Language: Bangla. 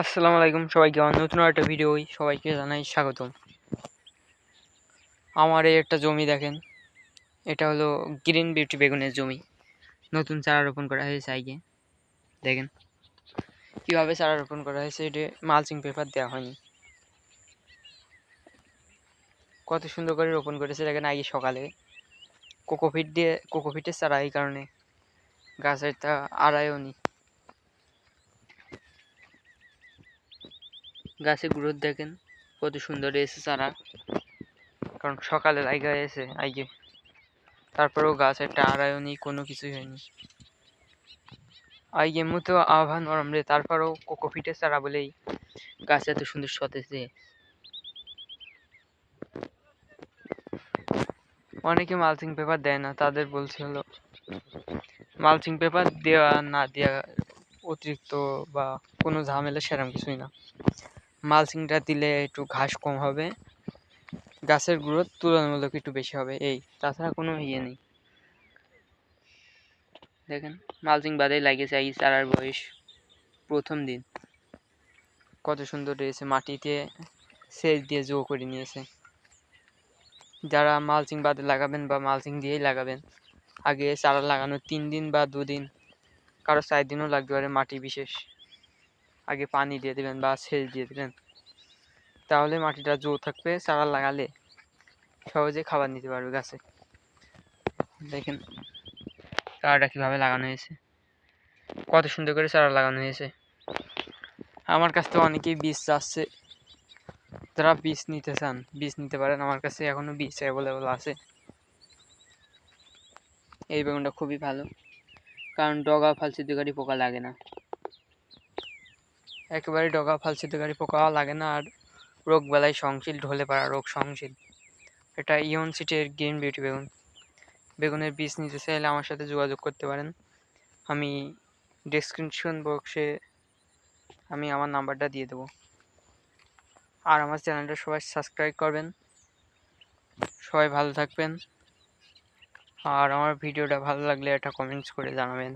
আসসালামু আলাইকুম সবাইকে আমার নতুন একটা ভিডিও সবাইকে জানাই স্বাগতম। আমার এই একটা জমি দেখেন, এটা হলো গ্রিন বিউটি বেগুনের জমি। নতুন চারা রোপণ করা হয়েছে আগে। দেখেন, কীভাবে চারা রোপণ করা হয়েছে, এটা মালচিং পেপার দেওয়া হয়নি। কত সুন্দর করে রোপণ করেছে, দেখেন আগে সকালে। কোকোফিট দিয়ে কোকোফিটের চারা এই কারণে। গাছের তা আড়াইও নি গাছে গ্রোথ দেখেন, কত সুন্দর এসে চারা। কারণ সকালে লাইগা এসে, আইগে। তারপরেও গাছ একটা আড়াইও নেই কোনো কিছুই হয়নি। আইগে মতো আহ্বান নরম রে, তারপরেও কোকোফিটে চারা বলেই গাছ এত সুন্দর সতেজে অনেকে মালচিং পেপার দেয় না, তাদের বলছে হলো, মালচিং পেপার দেওয়া না দেওয়া অতিরিক্ত বা কোনো ঝামেলা সেরকম কিছুই না। মালচিংটা দিলে একটু ঘাস কম হবে। গাছের গ্রোথ তুলনামূলক একটু বেশি হবে। এই, তাছাড়া কোনো ইয়ে নেই। দেখেন, মালচিং বাদেই লাগিয়েছে এই চারার বয়স প্রথম দিন। কত সুন্দর রয়েছে মাটিতে সেচ দিয়ে জো করে নিয়েছে। যারা মালচিং বাদে লাগাবেন বা মালচিং দিয়েই লাগাবেন, আগে চারা লাগানোর তিন দিন বা দুদিন, কারও চার দিনও লাগতে পারে মাটি বিশেষ। আগে পানি দিয়ে দেবেন বা সেচ দিয়ে দেবেন। তাহলে মাটিটা জো থাকবে, চারা লাগালে সহজে খাবার নিতে পারবে গাছে। দেখেন চারাটা কীভাবে লাগানো হয়েছে। কত সুন্দর করে চারা লাগানো হয়েছে। আমার কাছ থেকে অনেকেই বীজ চাচ্ছে। যারা বীজ নিতে চান, বীজ নিতে পারেন। আমার কাছে এখনও বীজ অ্যাভেলেবল আছে। এই বেগুনটা খুবই ভালো। কারণ ডগা ফালসিদ্ধকারী পোকা লাগে না। একেবারে ডগা ফালসিদ্ধকারী পোকা লাগে না আর রোগ বেলায় সহনশীল, ঢলে পড়া রোগ সহনশীল। এটা ইয়ন সিটের গ্রিন বিউটি বেগুন। বেগুনের বীজ নিতে চাইলে আমার সাথে যোগাযোগ করতে পারেন। আমি ডেসক্রিপশন বক্সে আমি আমার নাম্বারটা দিয়ে দেবো। আর আমার চ্যানেলটা সবাই সাবস্ক্রাইব করবেন। সবাই ভালো থাকবেন। আর আমার ভিডিওটা ভালো লাগলে একটা কমেন্টস করে জানাবেন।